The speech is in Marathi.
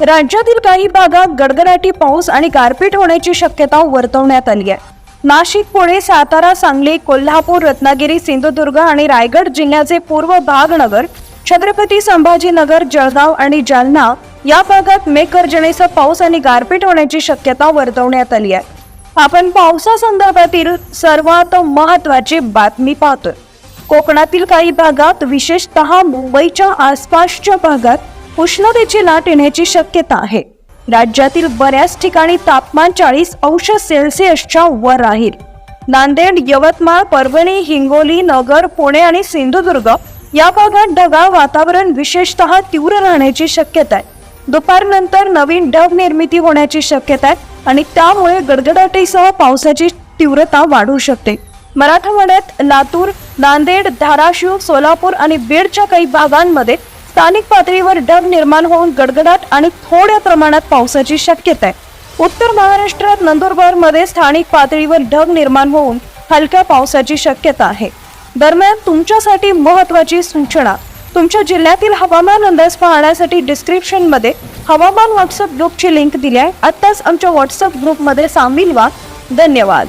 राज्यातील काही भागात गडगडाटी पाऊस आणि गारपीट होण्याची शक्यता वर्तवण्यात आली आहे. नाशिक पुणे सातारा सांगली कोल्हापूर रत्नागिरी सिंधुदुर्ग आणि रायगड जिल्ह्याचे पूर्व भागनगर छत्रपती संभाजीनगर जळगाव आणि जालना या भागात मेघगर्जनेसह पाऊस आणि गारपीट होण्याची शक्यता वर्तवण्यात आली आहे. आपण पावसासंदर्भातील सर्वात महत्वाची बातमी पाहतोय. कोकणातील काही भागात विशेषतः मुंबईच्या आसपासच्या भागात उष्णतेची लाट येण्याची शक्यता आहे. राज्यातील बऱ्याच ठिकाणी तापमान चाळीस अंश सेल्सिअसच्या वर राहील. नांदेड यवतमाळ परभणी हिंगोली नगर पुणे आणि सिंधुदुर्ग या भागात ढगाळ वातावरण विशेषतः तीव्र राहण्याची शक्यता आहे. दुपारनंतर नवीन ढग निर्मिती होण्याची शक्यता आहे आणि त्यामुळे गडगडाटीसह पावसाची तीव्रता वाढू शकते. मराठवाड्यात लातूर नांदेड धाराशिव सोलापूर आणि बीडच्या काही भागांमध्ये स्थानिक पातळीवर ढग निर्माण होऊन गडगडाट आणि थोड्या प्रमाणात पावसाची शक्यता आहे. उत्तर महाराष्ट्रात नंदुरबारमध्ये स्थानिक पातळीवर ढग निर्माण होऊन हलक्या पावसाची शक्यता आहे. दरम्यान तुमच्यासाठी महत्वाची सूचना तुमच्या जिल्ह्यातील हवामान अंदाज पाहण्यासाठी डिस्क्रिप्शनमध्ये हवामान व्हॉट्सअप ग्रुपची लिंक दिली आहे. आत्ताच आमच्या व्हॉट्सअप ग्रुपमध्ये सामील व्हा. धन्यवाद.